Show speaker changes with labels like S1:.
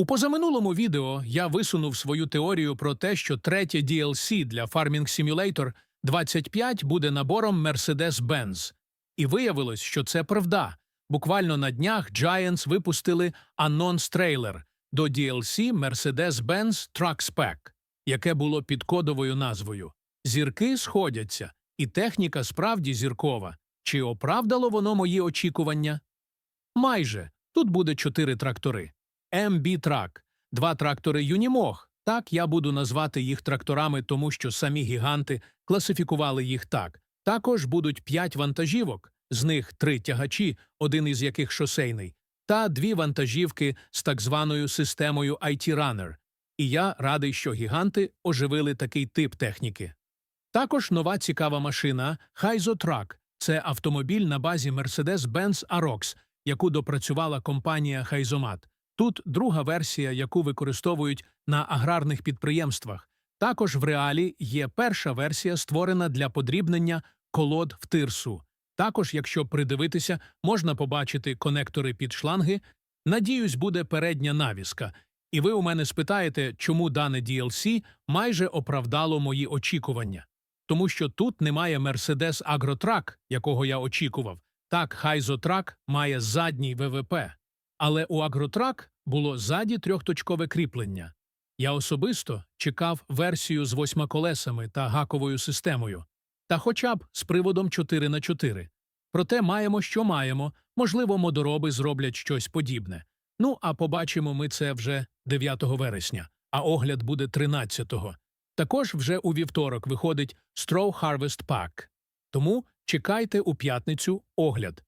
S1: У позаминулому відео я висунув свою теорію про те, що третє DLC для Farming Simulator 25 буде набором Mercedes-Benz. І виявилось, що це правда. Буквально на днях Giants випустили анонс-трейлер до DLC Mercedes-Benz Truck Spec, яке було під кодовою назвою. Зірки сходяться, і техніка справді зіркова. Чи оправдало воно мої очікування? Майже. Тут буде чотири трактори. MB-трак, два трактори Юнімог. Так я буду назвати їх тракторами, тому що самі гіганти класифікували їх так. Також будуть п'ять вантажівок, з них три тягачі, один із яких шосейний, та дві вантажівки з так званою системою IT-Runner. І я радий, що гіганти оживили такий тип техніки. Також нова цікава машина Хайзотрак це автомобіль на базі Mercedes-Benz Arox, яку допрацювала компанія Хайзомат. Тут друга версія, яку використовують на аграрних підприємствах. Також в реалі є перша версія, створена для подрібнення колод в тирсу. Також, якщо придивитися, можна побачити конектори під шланги. Надіюсь, буде передня навіска. І ви у мене спитаєте, чому дане DLC майже оправдало мої очікування. Тому що тут немає Mercedes Agro-Track, якого я очікував. Так, Хайзотрак має задній ВВП. Але у Агротрак було ззаді трьохточкове кріплення. Я особисто чекав версію з восьма колесами та гаковою системою, та хоча б з приводом 4 на 4 Проте маємо, що маємо, можливо, модороби зроблять щось подібне. Ну, а побачимо ми це вже 9 вересня, а огляд буде 13-го. Також вже у вівторок виходить Straw Harvest Pack. Тому чекайте у п'ятницю огляд.